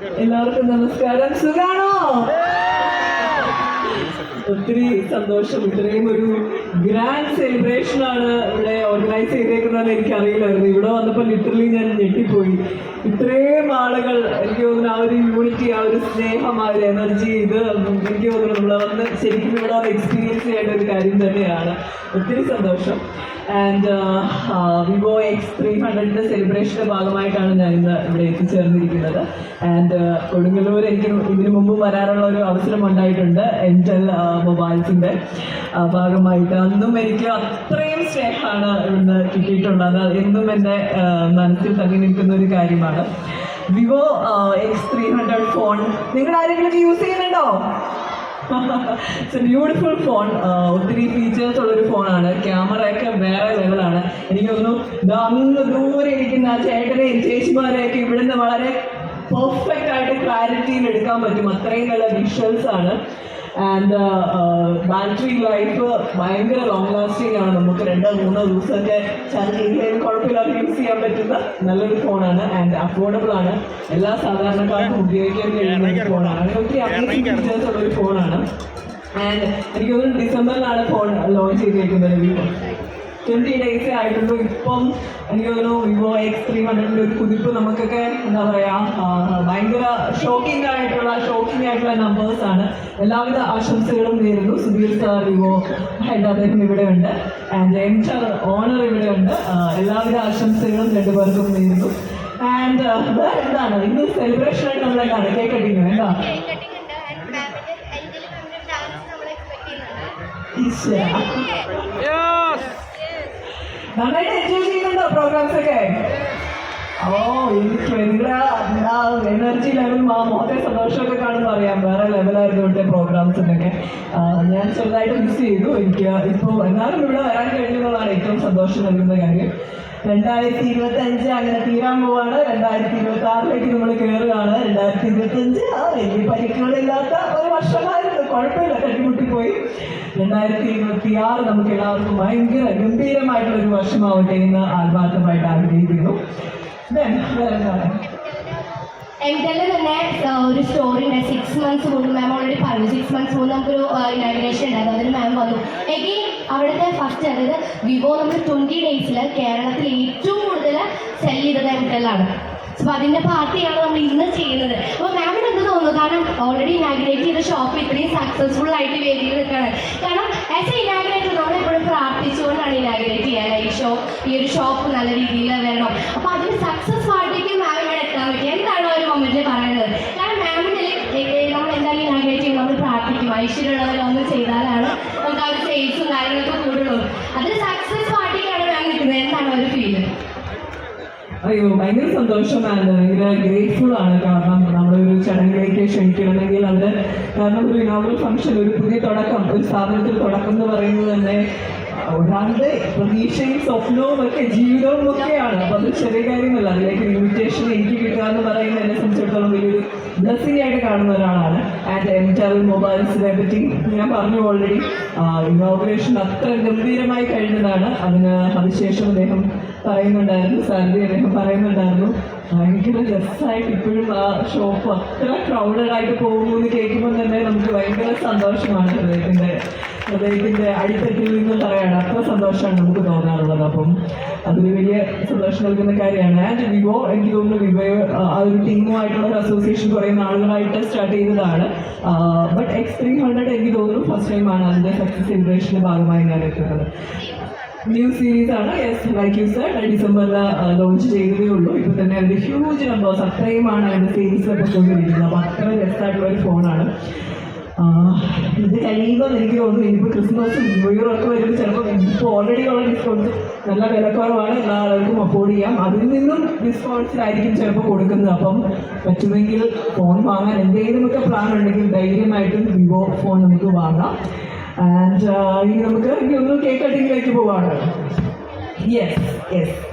എല്ലാവർക്കും നമസ്കാരം. സുഖാണോ? ഒത്തിരി സന്തോഷം ഇത്രയും ഒരു ഗ്രാൻഡ് സെലിബ്രേഷൻ ആണ് ഓർഗനൈസ് ചെയ്തേക്കുന്നതെന്ന് എനിക്കറിയില്ലായിരുന്നു. ഇവിടെ വന്നപ്പോൾ ലിറ്ററലി ഞാൻ ഞെട്ടിപ്പോയി. ഇത്രയും ആളുകൾ എനിക്ക് തോന്നുന്നു ആ ഒരു യൂണിറ്റി ആ ഒരു സ്നേഹം ആ ഒരു എനർജി ഇത് എനിക്ക് തോന്നുന്നു നമ്മൾ വന്ന് ശരിക്കും ഇവിടെ വന്ന് എക്സ്പീരിയൻസ് ചെയ്യേണ്ട ഒരു കാര്യം തന്നെയാണ്. ഒത്തിരി സന്തോഷം. ആൻഡ് വിവോ എക്സ് ത്രീ ഹൺഡ്രഡിന്റെ സെലിബ്രേഷന്റെ ഭാഗമായിട്ടാണ് ഞാൻ ഇന്ന് ഇവിടെ എത്തിച്ചേർന്നിരിക്കുന്നത്. ആൻഡ് കൊടുങ്ങല്ലൂർ എനിക്ക് ഇതിനു മുമ്പ് വരാനുള്ള ഒരു അവസരം ഉണ്ടായിട്ടുണ്ട് എന്റെ മൊബൈൽസിന്റെ ഭാഗമായിട്ട്. അന്നും എനിക്ക് അത്രയും സ്നേഹമാണ് ഇവിടുന്ന് അത് എന്നും എന്റെ മനസ്സിൽ തങ്ങി നിൽക്കുന്ന ഒരു കാര്യമാണ്. Vivo X three hundred phone നിങ്ങൾ ആരെങ്കിലും യൂസ് ചെയ്യുന്നുണ്ടോ? ബ്യൂട്ടിഫുൾ ഫോൺ ഒത്തിരി ഫീച്ചേഴ്സ് ഉള്ളൊരു ഫോണാണ് ക്യാമറയൊക്കെ വേറെ ലെവലാണ് എനിക്ക് അങ്ങ് ദൂരെ ഇരിക്കുന്ന ചേട്ടനെയും ചേച്ചിമാരെയൊക്കെ ഇവിടുന്ന് വളരെ പെർഫെക്റ്റ് ആയിട്ട് ക്ലാരിറ്റിയിൽ എടുക്കാൻ പറ്റും. അത്രയും നല്ല വിഷ്വൽസ് ആണ്. ആൻഡ് ബാറ്ററി ലൈഫ് ഭയങ്കര ലോങ് ലാസ്റ്റിംഗ് ആണ്. നമുക്ക് രണ്ടോ മൂന്നോ ദിവസമൊക്കെ ചാർജ് ചെയ്യുന്നതിന് കുഴപ്പമില്ലാതെ യൂസ് ചെയ്യാൻ പറ്റുന്ന നല്ലൊരു ഫോണാണ് ആൻഡ് അഫോർഡബിൾ ആണ്. എല്ലാ സാധാരണക്കാർക്കും ഉപയോഗിക്കാൻ കഴിയുന്ന ഒരു ഫോണാണ് ഒത്തിരി അമേസിംഗ് ഉള്ള ഒരു ഫോണാണ് ആൻഡ് എനിക്ക് തോന്നുന്നു ഡിസംബറിലാണ് ഫോൺ ലോഞ്ച് ചെയ്തിരിക്കുന്നത് ട്വന്റി ഡേയ്സേ ആയിട്ടുള്ളൂ. ഇപ്പം എനിക്ക് തോന്നുന്നു വിവോ എക്സ് ത്രീ ഹൺഡ്രഡിന്റെ ഒരു കുതിപ്പ് നമുക്കൊക്കെ എന്താ പറയുക ഭയങ്കര ഷോക്കിംഗ് ആയിട്ടുള്ള ഷോക്കിംഗ് ആയിട്ടുള്ള നമ്പേഴ്സ് ആണ്. എല്ലാവിധ ആശംസകളും നേരുന്നു. സുധീർ സാർ വിവോ ഹെഡ് അദ്ദേഹം ഇവിടെ ഉണ്ട്. ആൻഡ് എം സാർ ഓണർ ഇവിടെ ഉണ്ട്. എല്ലാവിധ ആശംസകളും രണ്ടുപേർക്കും നേരുന്നു. ആൻഡ് വേറെ എന്താണ് ഇന്ന് സെലിബ്രേഷൻ ആയിട്ട് നമ്മളെ കാണാം. കേക്ക് കട്ടിങ് എന്താ കേക്ക് കട്ടിംഗ് ഉണ്ട് ആൻഡ് മാമിന്റെ അഞ്ചിൽ മാമിന്റെ ഡാൻസ് നമ്മൾ എക്സ്പെക്ട് ചെയ്യുന്നുണ്ട് ഈശ്വര നന്നായിട്ട് എൻജോയ് ചെയ്യുന്നുണ്ടോ പ്രോഗ്രാംസ് ഒക്കെ? ഓ എനിക്ക് നിങ്ങളുടെ എനർജി ലെവൽ ആ മോഹത്തെ സന്തോഷമൊക്കെ കാണുമ്പോൾ അറിയാം. വേറെ ലെവലായിരുന്നു ഇവിടുത്തെ പ്രോഗ്രാംസിനൊക്കെ ഞാൻ ചെറുതായിട്ട് മിസ് ചെയ്തു. എനിക്ക് ഇപ്പോൾ എന്നാലും ഇവിടെ വരാൻ കഴിയുന്നതാണ് ഏറ്റവും സന്തോഷം നൽകുന്ന കാര്യം. രണ്ടായിരത്തി ഇരുപത്തി അഞ്ച് അങ്ങനെ തീരാൻ പോവാണ്. രണ്ടായിരത്തി ഇരുപത്തി ആറിലേക്ക് നമ്മൾ കയറുകയാണ് രണ്ടായിരത്തി ഇരുപത്തി അഞ്ച് ആ വലിയ പരിക്കുകളില്ലാത്ത ഒരു വർഷമായിരുന്നു. കുഴപ്പമില്ല. തട്ടിമുട്ടിപ്പോയി രണ്ടായിരത്തി ഇരുപത്തി ആറ് നമുക്ക് എല്ലാവർക്കും ഭയങ്കര ഗംഭീരമായിട്ടുള്ള ഒരു വർഷമാവട്ടെ എന്ന് ആത്മാർത്ഥമായിട്ട് ആഗ്രഹിക്കുന്നു? എംടെൽ തന്നെ ഒരു സ്റ്റോറി ഉണ്ട്. സിക്സ് മന്ത്സ് മുമ്പ് മാം ഓൾറെഡി പറഞ്ഞു. സിക്സ് മന്ത്സ് മുമ്പ് നമുക്കൊരു ഇനാഗ്രേഷൻ ഉണ്ടായിരുന്നു. അതിന് മാം വന്നു. എങ്കിൽ അവിടുത്തെ ഫസ്റ്റ് അതായത് വിവോ നമ്മൾ ട്വന്റി ഡേയ്സിൽ കേരളത്തിൽ ഏറ്റവും കൂടുതൽ സെൽ ചെയ്തത് എംടെലാണ് അപ്പോൾ അതിന്റെ പാർട്ടിയാണ് നമ്മൾ ഇന്ന് ചെയ്യുന്നത്. അപ്പൊ മാമിന് എന്ത് തോന്നുന്നു? കാരണം ഓൾറെഡി ഇനാഗ്രേറ്റ് ചെയ്ത ഷോപ്പ് ഇത്രയും സക്സസ്ഫുൾ ആയിട്ട് വേദിയിൽ നിൽക്കുകയാണ്. കാരണം ആസ് എ ഇനാഗ്രേറ്റർ നമ്മൾ എപ്പോഴും പ്രാർത്ഥിച്ചുകൊണ്ടാണ് ഇനാഗ്രേറ്റ് ചെയ്യാൻ ഈ ഷോ ഈ ഒരു ഷോപ്പ് നല്ല രീതിയിൽ വരണം. അപ്പൊ അതിന് സക്സസ് പാർട്ടിക്ക് മാം ഇവിടെ എത്താൻ പറ്റി. എന്താണ് ഒരു മൊമെന്റിൽ പറയുന്നത്? കാരണം മാമിന് നമ്മൾ എന്തായാലും ഇനാഗ്രേറ്റ് ചെയ്യും. നമ്മൾ പ്രാർത്ഥിക്കും. ഐശ്വര്യമുള്ളവരൊന്നും ചെയ്താലാണ് നമുക്ക് ആ ഒരു സെയിൽസും കാര്യങ്ങളൊക്കെ കൂടുള്ളൂ. അതിന് സക്സസ് പാർട്ടിക്കാണ് മാം നിൽക്കുന്നത് എന്താണ് ഒരു ഫീൽ അയ്യോ ഭയങ്കര സന്തോഷമാണ്. ഭയങ്കര ഗ്രേറ്റ്ഫുൾ ആണ്. കാരണം നമ്മളൊരു ചടങ്ങിലേക്ക് ക്ഷണിക്കണമെങ്കിൽ അത് കാരണം ഒരു നോവൽ ഫംഗ്ഷൻ ഒരു പുതിയ തുടക്കം ഒരു സ്ഥാപനത്തിൽ തുടക്കം എന്ന് പറയുന്നത് തന്നെ ഒരാളുടെ പ്രതീക്ഷയും സ്വപ്നവും ഒക്കെ ജീവിതവും ഒക്കെയാണ്. അപ്പൊ അത് ചെറിയ കാര്യമല്ല. അതിലേക്ക് ഇൻവിറ്റേഷൻ എനിക്ക് കിട്ടുക എന്ന് പറയുന്നത് എന്നെ സംബന്ധിച്ചിടത്തോളം വലിയൊരു ബ്ലെസ്സിംഗ് ആയിട്ട് കാണുന്ന ഒരാളാണ്. ആൻഡ് എംറ്റൽ മൊബൈൽസിനെ പറ്റി ഞാൻ പറഞ്ഞു ഓൾറെഡി ഇനോഗ്രേഷൻ അത്ര ഗംഭീരമായി കഴിഞ്ഞതാണ്. അതിന് അതിശേഷം അദ്ദേഹം പറയുന്നുണ്ടായിരുന്നു സാലറി അദ്ദേഹം പറയുന്നുണ്ടായിരുന്നു. ഭയങ്കര രസമായിട്ട് ഇപ്പോഴും ആ ഷോപ്പ് അത്ര ക്രൗഡഡ് ആയിട്ട് പോകുന്നു എന്ന് കേൾക്കുമ്പോൾ തന്നെ നമുക്ക് ഭയങ്കര സന്തോഷമാണ് ഹൃദയത്തിന്റെ ഹൃദയത്തിന്റെ അടിത്തട്ടിൽ നിന്ന് പറയാണ്. അത്ര സന്തോഷമാണ് നമുക്ക് തോന്നാറുള്ളത്. അപ്പം അതൊരു വലിയ സന്തോഷം നൽകുന്ന കാര്യമാണ്. ആൻഡ് വിവോ എനിക്ക് തോന്നുന്നു വിവോ ആ ഒരു ടീമുമായിട്ടുള്ള ഒരു അസോസിയേഷൻ കുറേ നാളുകളായിട്ട് സ്റ്റാർട്ട് ചെയ്തതാണ്. ബട്ട് എക്സ് ത്രീ ഹൺഡ്രഡ് എനിക്ക് തോന്നുന്നു ഫസ്റ്റ് ടൈമാണ് അതിന്റെ സക്സസ് സെലിബ്രേഷന്റെ ഭാഗമായി ഞാൻ എത്തുന്നത്. ന്യൂ സീരീസ് ആണ്. യെസ് ലൈക്ക് യു സാർ ഡിസംബറിൽ ലോഞ്ച് ചെയ്തതേ ഉള്ളൂ. ഇപ്പൊ തന്നെ അതിന്റെ ഹ്യൂജ് നമ്പേഴ്സ് അത്രയുമാണ് അതിന്റെ സെയിൽസ് പൊയ്ക്കൊണ്ടിരിക്കുന്നത് അപ്പൊ അത്ര ബെസ്റ്റായിട്ടുള്ള ഒരു ഫോണാണ് ഇത് കഴിയുമ്പോൾ എനിക്ക് തോന്നുന്നു ഇനിയിപ്പോൾ ക്രിസ്മസും ന്യൂ ഒക്കെ വരുമ്പോൾ ചിലപ്പോൾ ഓൾറെഡി ഉള്ള നല്ല വിലക്കുറവാണ് എല്ലാ ആളുകൾക്കും അഫോർഡ് ചെയ്യാം. അതിൽ നിന്നും ഡിസ്കൗണ്ട്സിലായിരിക്കും ചിലപ്പോൾ കൊടുക്കുന്നത്. അപ്പം പറ്റുമെങ്കിൽ ഫോൺ വാങ്ങാൻ എന്തെങ്കിലുമൊക്കെ പ്ലാൻ ഉണ്ടെങ്കിൽ ധൈര്യമായിട്ടും വിവോ ഫോൺ നമുക്ക് വാങ്ങാം. ആൻഡ് ഇനി നമുക്ക് ഇനി ഒന്ന് കേക്ക് കട്ടിങ്ങിലേക്ക് പോവാണ്. Yes yes